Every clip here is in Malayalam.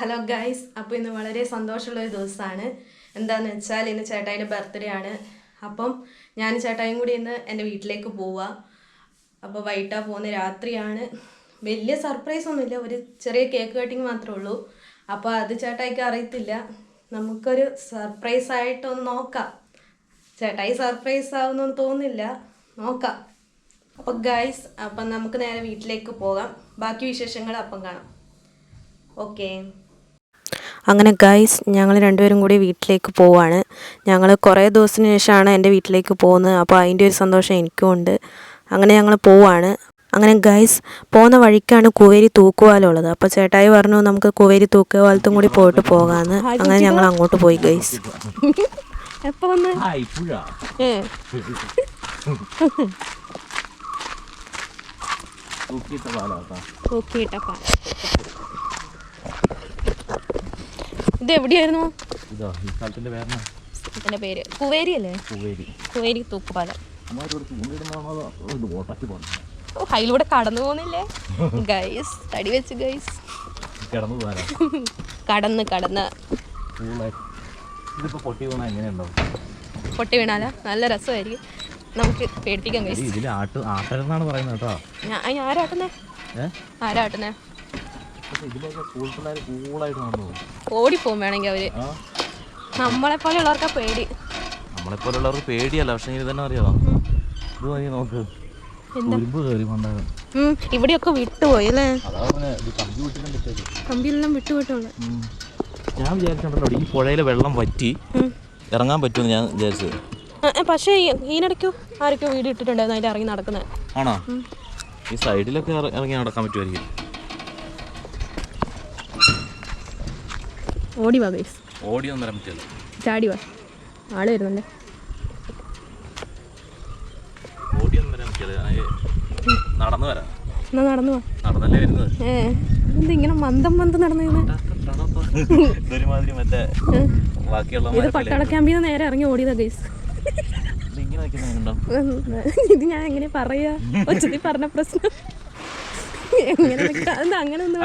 ഹലോ ഗൈസ് അപ്പോൾ ഇന്ന് വളരെ സന്തോഷമുള്ള ഒരു ദിവസമാണ്. എന്താന്ന് വെച്ചാൽ ഇന്ന് ചേട്ടായിന്റെ ബർത്ത്ഡേ ആണ്. അപ്പം ഞാൻ ചേട്ടായും കൂടി ഇന്ന് എന്റെ വീട്ടിലേക്ക് പോവുക അപ്പോൾ വൈകിട്ടാ പോകുന്ന രാത്രിയാണ്. വലിയ സർപ്രൈസ് ഒന്നുമില്ല ഒരു ചെറിയ കേക്ക് കട്ടിങ് മാത്രമേ ഉള്ളൂ. അപ്പോൾ അത് ചേട്ടായിക്ക് അറിയത്തില്ല. നമുക്കൊരു സർപ്രൈസ് ആയിട്ടൊന്ന് നോക്കാം. ചേട്ടായി സർപ്രൈസ് ആവുന്നൊന്നും തോന്നുന്നില്ല. നോക്കാം. അപ്പോൾ ഗൈസ് അപ്പം നമുക്ക് നേരെ വീട്ടിലേക്ക് പോകാം. ബാക്കി വിശേഷങ്ങൾ അപ്പം കാണാം. ഓക്കേ. അങ്ങനെ ഗൈസ് ഞങ്ങൾ രണ്ടുപേരും കൂടി വീട്ടിലേക്ക് പോവാണ്. ഞങ്ങൾ കുറേ ദിവസത്തിന് ശേഷമാണ് എന്റെ വീട്ടിലേക്ക് പോകുന്നത്. അപ്പോൾ അതിന്റെ ഒരു സന്തോഷം എനിക്കും ഉണ്ട്. അങ്ങനെ ഞങ്ങൾ പോവാണ്. അങ്ങനെ ഗൈസ് പോകുന്ന വഴിക്കാണ് കുവേരി തൂക്കുവാലുള്ളത്. അപ്പോൾ ചേട്ടായി പറഞ്ഞു നമുക്ക് കുവേരി തൂക്കുവാലത്തും കൂടി പോയിട്ട് പോകാമെന്ന് അങ്ങനെ ഞങ്ങൾ അങ്ങോട്ട് പോയി ഗൈസ് എപ്പോൾ വന്ന്? തൂക്കിയിട്ട ഇത് എവിടെയായിരുന്നു? ഇതോ ഈ സ്ഥലത്തിന്റെ പേരണ പേര്. കുവേരി അല്ലേ? കുവേരി. കുവേരി തൂക്കുപാലം. ഓ അതിലൂടെ കടന്നു പോകുന്നില്ലേ? ഗൈസ് തടി വെച്ച് ഗൈസ്. കടന്നു കടന്ന് പൊട്ടി വീണാല? നല്ല രസമായിരിക്കും. നമുക്ക് പേടിപ്പിക്കാൻ കഴിയും ആരാട്ടുന്നേ ആരാട്ടുന്നേ ഓടിപ്പോവും വേണമെങ്കിൽ അവർ. നമ്മളെ പോലെയുള്ളവർക്കാ പേടി. നമ്മളെപ്പോലുള്ളവർക്ക് പേടിയല്ല പക്ഷെ ഇത് തന്നെ അറിയാമോ ഇത് നോക്ക്. ഉരുമ്പ് കയറി കൊണ്ടാകും ഇവിടെയൊക്കെ വിട്ടുപോയി അല്ലേ? കമ്പിയിലെല്ലാം വിട്ടുപോയിട്ടുള്ളത് ഞാൻ വിചാരിച്ചിട്ടുണ്ടല്ലോ ഈ പുഴയിലെ വെള്ളം വറ്റി ഇറങ്ങാൻ പറ്റുമെന്ന് ഞാൻ വിചാരിച്ചത്. പക്ഷേ ഈ- ഇതിനിടയ്ക്കോ ആരൊക്കെയോ വീട് ഇട്ടിട്ടുണ്ടായിരുന്നു അതിൽ ഇറങ്ങി നടക്കുന്നത്. ആണോ? ഈ സൈഡിലൊക്കെ ഇറങ്ങി നടക്കാൻ പറ്റുമായിരിക്കും. ഓടി വാ ഗൈസ് ഓടി വരാൻ പറ്റില്ല ചാടി വാ. ആൾ വരുന്നുണ്ട്. ഓടിയൊന്നും വരാൻ പറ്റില്ല നടന്നു വരാം. എന്നാ നടന്നു വാ. നടന്നല്ലേ വരുന്നത്? ഏ എന്താ ഇങ്ങനെ മന്ദം മന്ദം നടന്നു ഇതൊരുമാതിരി മറ്റേ ബാക്കിയുള്ള ഇത് പട്ടാള ക്യാമ്പിൽ നിന്ന് നേരെ ഇറങ്ങി ഓടിയതാ ഗൈസ് ഇത് ഞാൻ എങ്ങനെ പറയാ? ഒച്ചത്തിൽ പറഞ്ഞ പ്രശ്നം. എങ്ങനെ അങ്ങനെ ഒന്ന്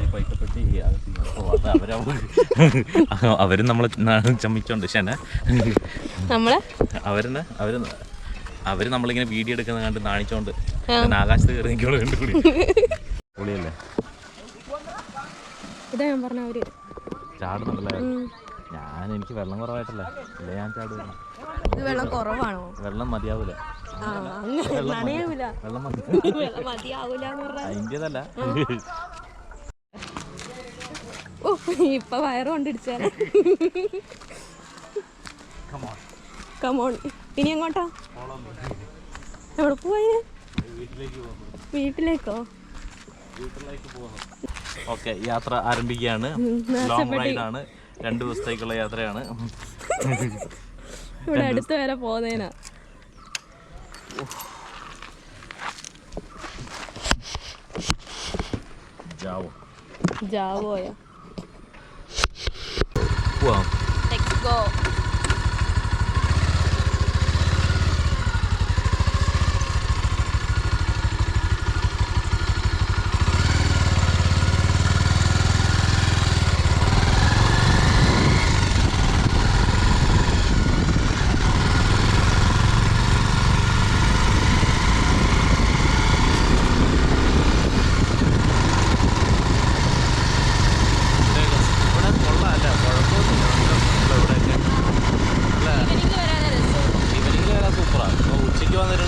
അവർ നമ്മളെ ചമ്മിച്ചോണ്ട്. ശന നമ്മളെ? അവരെന്നെ? അവർ അവർ നമ്മളിങ്ങനെ വീഡിയോ എടുക്കുന്ന കണ്ട് നാണിച്ചോണ്ട്. ആകാശത്ത് കയറി നിൽക്കോളൂ കണ്ടുകൂടി പൊളിയല്ലേ? ഇതാ ഞാൻ പറഞ്ഞ അവർ ചാടുന്നുണ്ടല്ലേ? ഞാൻ എനിക്ക് വെള്ളം കുറവായിട്ടല്ലേ. ഇല്ല ഞാൻ ചാടുക വെള്ളം കുറവാണോ? വെള്ളം മതിയാവൂല. വെള്ളം മതി. വെള്ളം മതിയാവൂല അതിന്റെതല്ല ഇപ്പൊ വയറ് കൊണ്ടിടിച്ചാൽ കമോൺ ഇനി എങ്ങോട്ടാ? എവിടെ പോവാ വീട്ടിലേക്കോ? ഓക്കെ യാത്ര ആരംഭിക്കുകയാണ്. ലോങ് റൈഡാണ് രണ്ടു ദിവസത്തേക്കുള്ള യാത്രയാണ്. ഇവിടെ അടുത്ത് വരെ പോകുന്നതിനാ ജാവോ. ജാവോയാ? Well, let's go.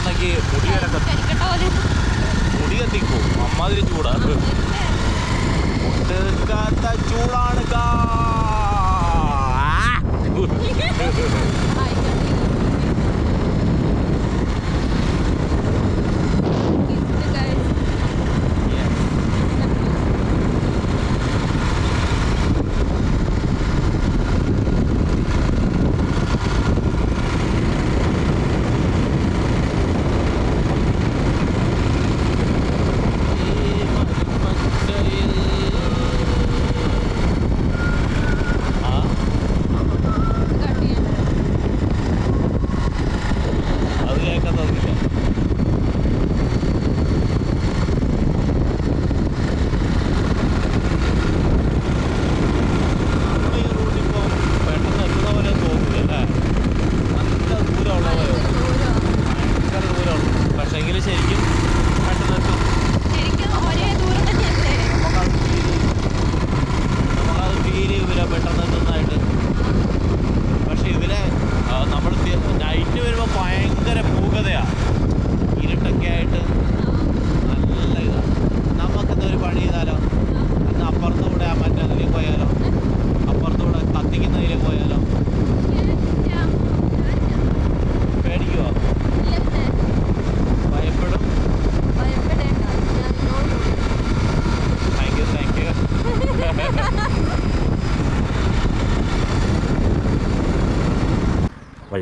lagi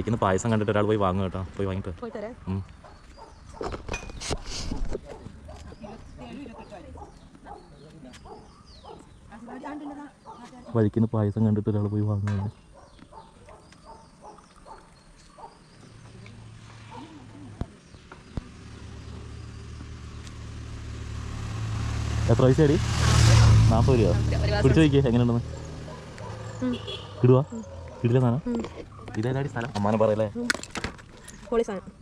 വഴിക്കുന്ന പായസം കണ്ടിട്ട് ഒരാൾ പോയി വാങ്ങും കേട്ടോ. പോയി വാങ്ങിട്ട് വഴിക്കുന്ന പായസം കണ്ടിട്ട് ഒരാൾ പോയി വാങ്ങുകയാണ് എത്ര പൈസ അടി? നാൽപ്പത് രൂപ പിടിച്ചു നോക്കിയേ എങ്ങനെയുണ്ടെന്ന്? കിടുവാ കിടില്ല സാധനം? ഇതേതാടി സ്ഥലം? അമ്മാനെ പറയല്ലേ? സാധനം.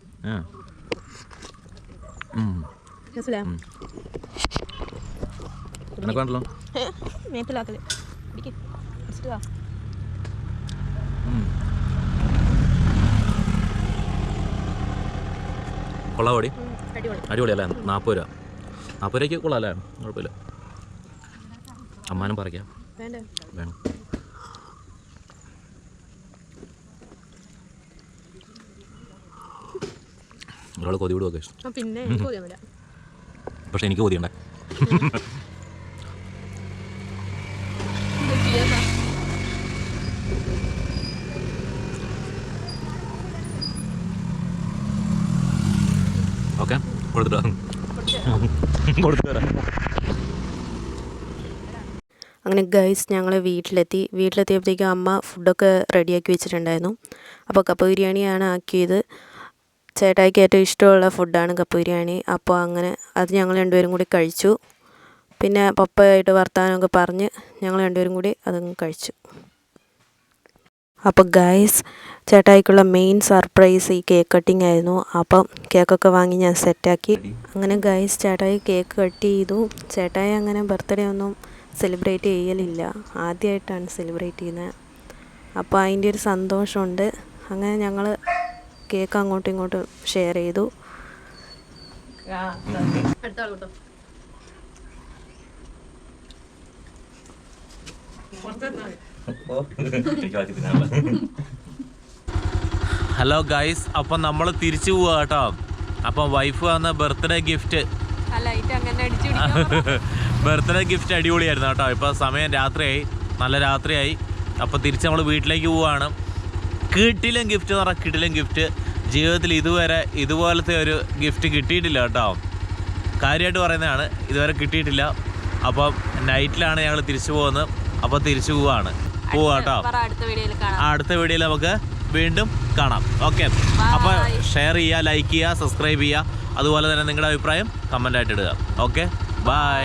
മേപ്പിലാക്കൽ. കൊള്ളാവടി? അടിപൊളിയല്ലേ? നാൽപ്പത് രൂപ. നാൽപ്പത് രൂപയ്ക്ക് കൊള്ളാം അല്ലേ? കുഴപ്പമില്ല. അമ്മാനും പറിക്കാം. വേണ്ടേ. വേണം. ഒരാൾ കൊതി വിടുവൊക്കെ ഇഷ്ടം. പിന്നെ പക്ഷെ എനിക്ക് കൊതിയുണ്ടേ ഓക്കെ കൊടുത്തിട്ടോ കൊടുത്തു അങ്ങനെ ഗൈസ് ഞങ്ങൾ വീട്ടിലെത്തി. വീട്ടിലെത്തിയപ്പോഴത്തേക്കും അമ്മ ഫുഡൊക്കെ റെഡിയാക്കി വെച്ചിട്ടുണ്ടായിരുന്നു. അപ്പോൾ കപ്പ ബിരിയാണിയാണ് ആക്കിയത്. ചേട്ടായിക്ക് ഏറ്റവും ഇഷ്ടമുള്ള ഫുഡാണ് കപ്പ ബിരിയാണി അപ്പോൾ അങ്ങനെ അത് ഞങ്ങൾ രണ്ടുപേരും കൂടി കഴിച്ചു. പിന്നെ പപ്പയായിട്ട് വർത്തമാനമൊക്കെ പറഞ്ഞ് ഞങ്ങൾ രണ്ടുപേരും കൂടി അതങ്ങ് കഴിച്ചു. അപ്പോൾ ഗൈസ് ചേട്ടായിക്കുള്ള മെയിൻ സർപ്രൈസ് ഈ കേക്ക് കട്ടിംഗ് ആയിരുന്നു. അപ്പം കേക്കൊക്കെ വാങ്ങി ഞാൻ സെറ്റാക്കി അങ്ങനെ ഗൈസ് ചേട്ടായി കേക്ക് കട്ട് ചെയ്തു. ചേട്ടായി അങ്ങനെ ബർത്ത്ഡേ ഒന്നും സെലിബ്രേറ്റ് ചെയ്യലില്ല. ആദ്യമായിട്ടാണ് സെലിബ്രേറ്റ് ചെയ്യുന്നത്. അപ്പോൾ അതിന്റെ ഒരു സന്തോഷമുണ്ട്. അങ്ങനെ ഞങ്ങൾ കേക്ക് അങ്ങോട്ടും ഇങ്ങോട്ടും ഷെയർ ചെയ്തു. ഹലോ ഗൈസ് അപ്പം നമ്മൾ തിരിച്ചു പോവാ കേട്ടോ അപ്പം വൈഫ് വന്ന ബർത്ത്ഡേ ഗിഫ്റ്റ് ബർത്ത്ഡേ ഗിഫ്റ്റ് അടിപൊളിയായിരുന്നു കേട്ടോ ഇപ്പോൾ സമയം രാത്രിയായി നല്ല രാത്രിയായി. അപ്പോൾ തിരിച്ച് നമ്മൾ വീട്ടിലേക്ക് പോവാണ്. കിട്ടിലും ഗിഫ്റ്റ് എന്ന് പറഞ്ഞാൽ കിട്ടിലും ഗിഫ്റ്റ് ജീവിതത്തിൽ ഇതുവരെ ഇതുപോലത്തെ ഒരു ഗിഫ്റ്റ് കിട്ടിയിട്ടില്ല കേട്ടോ. കാര്യമായിട്ട് പറയുന്നതാണ് ഇതുവരെ കിട്ടിയിട്ടില്ല. അപ്പം നൈറ്റിലാണ് ഞങ്ങൾ തിരിച്ചു പോകുന്നത്. അപ്പോൾ തിരിച്ചു പോവാണ്. പോവാ കേട്ടോ. അടുത്ത വീഡിയോയിൽ കാണാം. അടുത്ത വീഡിയോയിൽ നമുക്ക് വീണ്ടും കാണാം. ഓക്കെ. അപ്പോൾ ഷെയർ ചെയ്യുക ലൈക്ക് ചെയ്യുക സബ്സ്ക്രൈബ് ചെയ്യുക. അതുപോലെ തന്നെ നിങ്ങളുടെ അഭിപ്രായം കമന്റായിട്ട് ഇടുക. ഓക്കെ. ബൈ